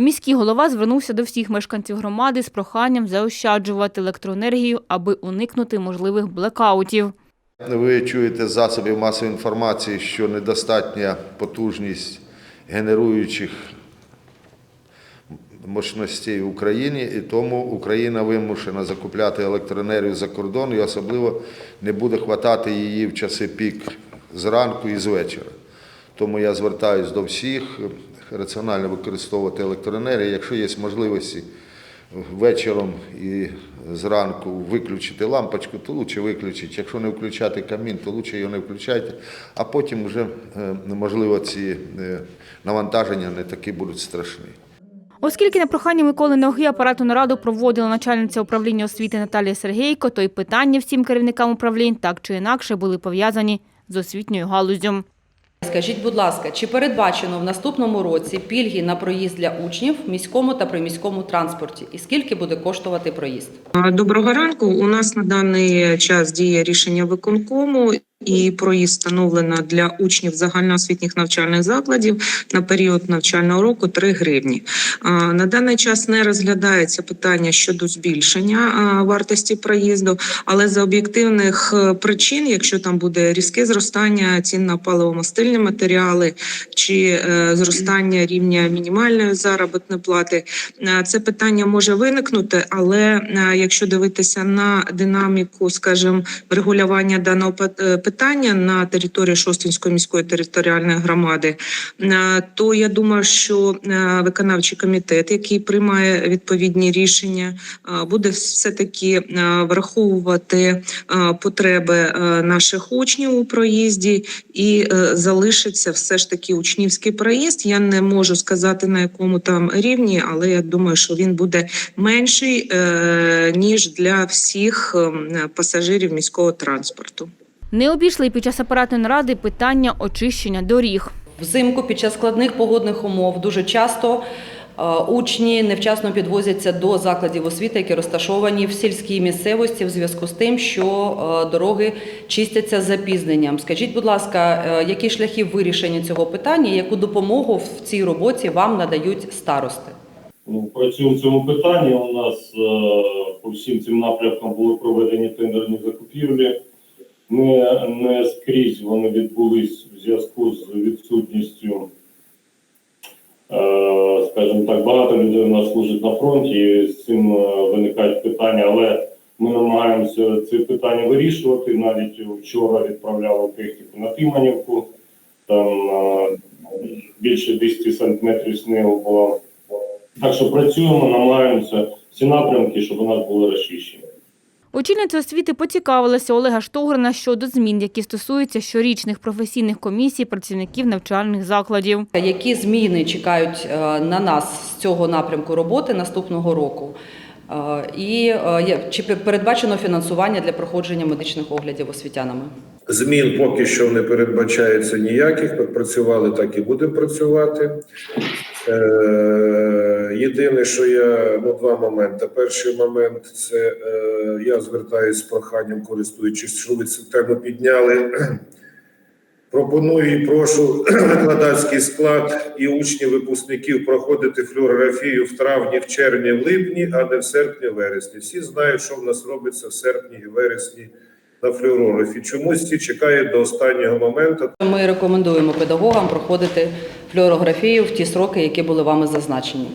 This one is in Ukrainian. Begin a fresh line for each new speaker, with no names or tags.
Міський голова звернувся до всіх мешканців громади з проханням заощаджувати електроенергію, аби уникнути можливих блекаутів.
Ви чуєте засобів масової інформації, що недостатня потужність генеруючих мощностей в Україні, і тому Україна вимушена закупляти електроенергію за кордон, і особливо не буде хватати її в часи пік зранку і з вечора. Тому я звертаюся до всіх раціонально використовувати електроенергію. Якщо є можливості вечором і зранку виключити лампочку, то краще виключити. Якщо не включати камін, то краще його не включайте. А потім вже, е, можливо, ці е, навантаження не такі будуть страшні.
Оскільки на прохання Миколи Ноги апарату нараду проводила начальниця управління освіти Наталія Сергійко, то й питання всім керівникам управлінь так чи інакше були пов'язані з освітньою галузю.
Скажіть, будь ласка, чи передбачено в наступному році пільги на проїзд для учнів в міському та приміському транспорті? І скільки буде коштувати проїзд?
Доброго ранку. У нас на даний час діє рішення виконкому. І проїзд встановлено для учнів загальноосвітніх навчальних закладів на період навчального року 3 гривні. На даний час не розглядається питання щодо збільшення вартості проїзду, але за об'єктивних е, причин, якщо там буде різке зростання цін на паливомастильні матеріали чи е, зростання рівня мінімальної заробітної плати, е, це питання може виникнути. Але якщо дивитися на динаміку, скажімо, регулювання даного пит- е, питання на території Шостинської міської територіальної громади, е, то я думаю, що е, виконавчий комітет, який приймає відповідні рішення, е, буде все таки враховувати потреби наших учнів у проїзді і залишиться все ж таки учнівський проїзд. Я не можу сказати на якому там рівні, але я думаю, що він буде менший ніж для всіх ем, пасажирів міського транспорту.
Не обійшли під час апаратної наради питання очищення доріг.
Взимку під час складних погодних умов дуже часто е, учні невчасно підвозяться до закладів освіти, які розташовані в сільській місцевості, в зв'язку з тим, що е, дороги чистяться з запізненням. Скажіть, будь ласка, е, які шляхи вирішення цього питання, яку допомогу в цій роботі вам надають старости?
Ну, працюємо в цьому питанні. У нас по всім цим напрямкам були проведені тендерні закупівлі. Не, не скрізь вони відбулись в зв'язку з відсутністю, е, скажімо так, багато людей у нас служить на фронті, і з цим е, виникають питання, але ми намагаємося ці питання вирішувати. Навіть вчора відправляли техніку на Тиманівку, там е, більше 200 сантиметрів снігу було. Так що працюємо, намагаємося всі напрямки, щоб у нас були розчищені.
Очільниця освіти поцікавилася Олега Штогрина щодо змін, які стосуються щорічних професійних комісій працівників навчальних закладів.
Які зміни чекають е, на нас з цього напрямку роботи наступного року? Е, І е, чи передбачено фінансування для проходження медичних оглядів освітянами?
Змін поки що не передбачається ніяких. Працювали, так і будемо працювати. Єдине, що я ну, два моменти. Перший момент це е, я звертаюся з проханням, користуючись, що ви цю тему підняли. Пропоную і прошу викладацький склад і учнів випускників проходити флюорографію в травні, в червні, в липні, а не в серпні, вересні. Всі знають, що в нас робиться в серпні і вересні на флюорографії. Чомусь всі чекають до останнього моменту.
Ми рекомендуємо педагогам проходити флюорографію в ті сроки, які були вами зазначені.